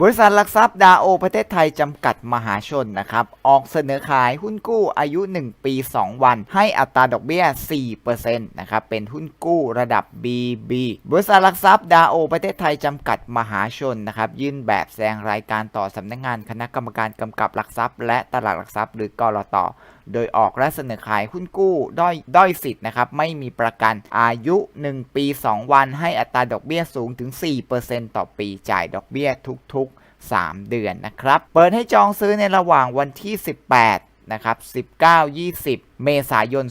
บริษัทหลักทรัพย์ดาโอประเทศไทยจำกัดมหาชนนะครับ ออกเสนอขายหุ้นกู้อายุ 1 ปี 2 วัน ให้อัตราดอกเบี้ย 4%นะครับ เป็นหุ้นกู้ระดับ BB บริษัทหลักทรัพย์ดาโอประเทศไทยจำกัดมหาชนนะครับ ยื่นแบบแสดงรายการต่อสำนักงานคณะกรรมการกำกับหลักทรัพย์ และตลาดหลักทรัพย์หรือกรต โดยออกและเสนอขายหุ้นกู้ด้อยด้อยสิทธิ์นะครับไม่มีประกันอายุ 1 ปี 2 วันให้อัตราดอกเบี้ยสูงถึง 4%ต่อปีจ่ายดอกเบี้ยทุก ๆ 3 เดือนนะครับ เปิดให้จองซื้อในระหว่างวันที่ 18 นะครับ 19-20 เมษายน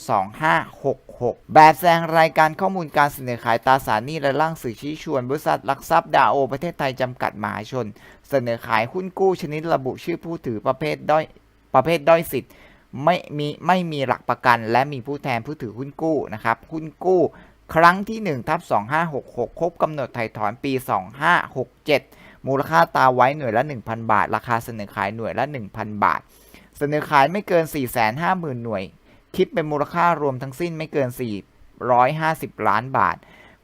2566 แบบแสดงรายการข้อมูลการเสนอขายตราสารหนี้และร่างสื่อชี้ชวน บริษัทหลักทรัพย์ดาโอ ประเทศไทยจำกัดมหาชน เสนอขายหุ้นกู้ชนิดระบุชื่อผู้ถือประเภทด้อยประเภทด้อยสิทธิ์ ไม่มีไม่มีหลักประกัน และมีผู้แทนผู้ถือหุ้นกู้นะครับหุ้นกู้ครั้งที่1ทับ2566 ครบกำหนดไถ่ถอนปี 2567 มูลค่าตาไว้หน่วยละ 1,000 บาท ราคาเสนอขายหน่วยละ 1,000 บาท เสนอขายไม่เกิน 450,000 หน่วย คิดเป็นมูลค่ารวมทั้งสิ้นไม่เกิน 450 ล้านบาท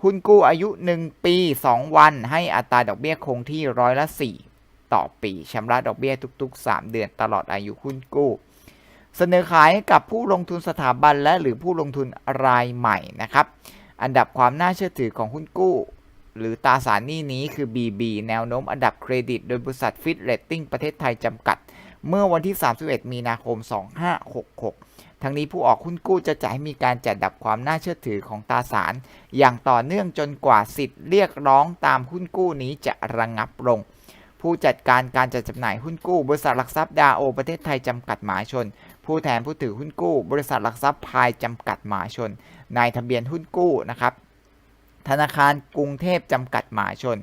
หุ้นกู้อายุ 1 ปี 2 วัน ให้อัตราดอกเบี้ยคงที่ร้อยละ 4 ต่อปีชำระดอกเบี้ยทุก ๆ 3 เดือนตลอดอายุหุ้นกู้ เสนอขายให้กับผู้ลงทุนสถาบันและหรือผู้ลงทุนรายใหม่นะครับ อันดับความน่าเชื่อถือของหุ้นกู้ หรือตราสารหนี้นี้คือ BB แนวโน้มอันดับเครดิต โดยบริษัทฟิตเรตติ้งประเทศไทยจำกัด เมื่อวันที่ 31 มีนาคม 2566 ทั้งนี้ผู้ออกหุ้นกู้จะจ่ายให้มีการจัดดับความน่าเชื่อถือของตราสาร อย่างต่อเนื่องจนกว่าสิทธิ์เรียกร้องตามหุ้นกู้นี้จะระงับลง ผู้จัดการการจัดจำหน่ายหุ้นกู้ บริษัทหลักทรัพย์ดาโอ ประเทศไทยจำกัดหมหาชน ผู้แทนผู้ถือหุ้นกู้ บริษัทหลักทรัพย์พายจำกัดหมหาชนนายทะเบียนหุ้นกู้นะครับธนาคารกรุงเทพจำกัดหมหาชน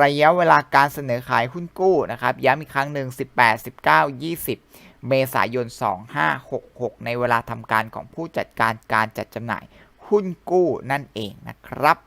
ระยะเวลาการเสนอขายหุ้นกู้นะครับย้ำอีกครั้งหนึ่ง18 19 20 เมษายน 2566 ในเวลาทำการของผู้จัดการการจัดจำหน่ายหุ้นกู้นั่นเองนะครับ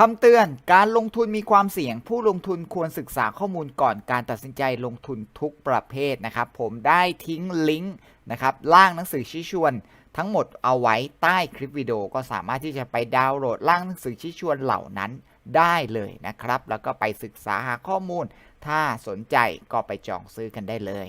คำเตือนการลงทุนมีความเสี่ยง ผู้ลงทุนควรศึกษาข้อมูลก่อนการตัดสินใจลงทุนทุกประเภทนะครับ ผมได้ทิ้งลิงก์นะครับล่างหนังสือชี้ชวน ทั้งหมดเอาไว้ใต้คลิปวิดีโอก็สามารถที่จะไปดาวน์โหลดล่างหนังสือชี้ชวนเหล่านั้นได้เลยนะครับ แล้วก็ไปศึกษาหาข้อมูล ถ้าสนใจก็ไปจองซื้อกันได้เลย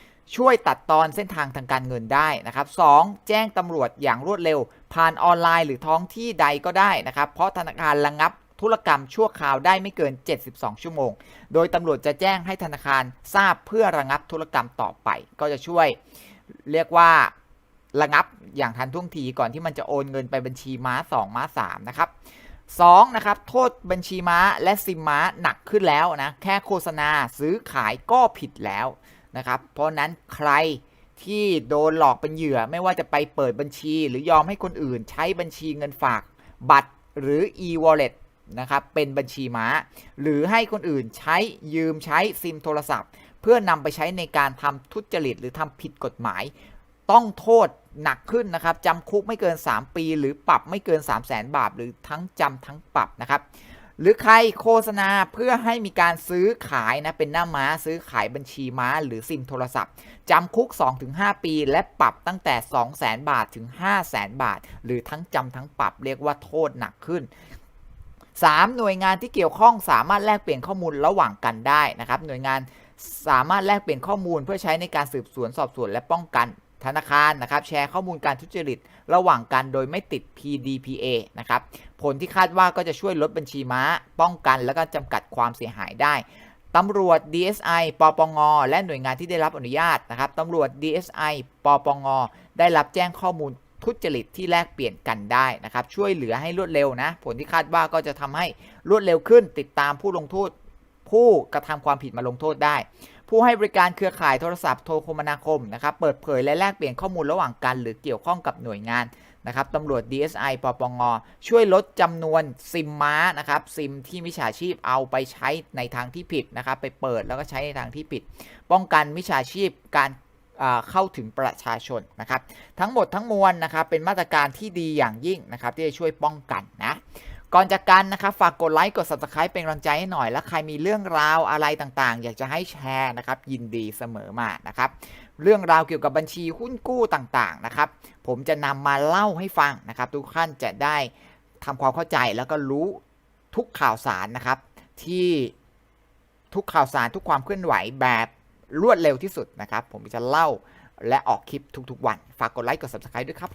ช่วยตัดตอนเส้นทางทางการเงินได้นะครับ 2. แจ้งตำรวจอย่างรวดเร็ว ผ่านออนไลน์หรือท้องที่ใดก็ได้นะครับ เพราะธนาคารระงับธุรกรรมชั่วคราวได้ไม่เกิน 72 ชั่วโมง โดยตำรวจจะแจ้งให้ธนาคารทราบเพื่อระงับธุรกรรมต่อไป ก็จะช่วยเรียกว่าระงับอย่างทันท่วงทีก่อนที่มันจะโอนเงินไปบัญชีม้า 2 ม้า 3 นะครับ 2. นะครับ โทษบัญชีม้าและซิมม้าหนักขึ้นแล้วนะ แค่โฆษณาซื้อขายก็ผิดแล้ว นะครับ เพราะนั้นใครที่โดนหลอกเป็นเหยื่อไม่ว่าจะไปเปิดบัญชี หรือยอมให้คนอื่นใช้บัญชีเงินฝากบัตรหรือ e-wallet นะครับเป็นบัญชีม้า หรือให้คนอื่นใช้ยืมใช้ซิมโทรศัพท์ เพื่อนำไปใช้ในการทำทุจริตหรือทำผิดกฎหมาย ต้องโทษหนักขึ้นนะครับจำคุกไม่เกิน 3 ปี หรือปรับไม่เกิน 3 0 0แสนบาท หรือทั้งจำทั้งปรับนะครับ หรือใครโฆษณาเพื่อให้มีการซื้อขายนะเป็นหน้าม้าซื้อขายบัญชีม้า หรือซิมโทรศัพท์จำคุก 2-5 ปี และปรับตั้งแต่ 200,000 บาทถึง 500,000 บาท หรือทั้งจำทั้งปรับเรียกว่าโทษหนักขึ้น 3. หน่วยงานที่เกี่ยวข้องสามารถแลกเปลี่ยนข้อมูลระหว่างกันได้นะครับหน่วยงานสามารถแลกเปลี่ยนข้อมูลเพื่อใช้ในการสืบสวนสอบสวนและป้องกัน ธนาคารนะครับแชร์ข้อมูลการทุจริต ระหว่างกันโดยไม่ติด PDPA นะครับผลที่คาดว่าก็จะช่วยลดบัญชีม้า ป้องกันและก็จำกัดความเสียหายได้ตำรวจ DSI ปปง และหน่วยงานที่ได้รับอนุญาตนะครับตำรวจ DSI ปปง ได้รับแจ้งข้อมูลทุจริตที่แลกเปลี่ยนกันได้นะครับ ช่วยเหลือให้รวดเร็วนะ ผลที่คาดว่าก็จะทำให้รวดเร็วขึ้น ติดตามผู้ลงโทษ ผู้กระทำความผิดมาลงโทษได้ ผู้ให้บริการเครือข่ายโทรศัพท์โทรคมนาคมนะครับเปิดเผยและแลกเปลี่ยนข้อมูลระหว่างกัน หรือเกี่ยวข้องกับหน่วยงานนะครับตำรวจ DSI ปปง ช่วยลดจำนวนซิมม้านะครับซิมที่มิจฉาชีพเอาไปใช้ในทางที่ผิดนะครับไปเปิดแล้วก็ใช้ในทางที่ผิด ป้องกันมิจฉาชีพการเข้าถึงประชาชนนะครับ ทั้งหมดทั้งมวลนะครับเป็นมาตรการที่ดีอย่างยิ่งนะครับที่จะช่วยป้องกันนะ ก่อนจากกันนะครับฝากกดไลค์กด subscribe เป็นกำลังใจให้หน่อย และใครมีเรื่องราวอะไรต่างๆ อยากจะให้แชร์นะครับ ยินดีเสมอมานะครับ เรื่องราวเกี่ยวกับบัญชีหุ้นกู้ต่างๆนะครับ ผมจะนำมาเล่าให้ฟังนะครับ ทุกท่านจะได้ทำความเข้าใจแล้วก็รู้ทุกข่าวสารนะครับ ที่ทุกข่าวสารทุกความเคลื่อนไหวแบบรวดเร็วที่สุดนะครับ ผมจะเล่าและออกคลิปทุกๆวัน ฝากกดไลค์กด subscribe ด้วยครับ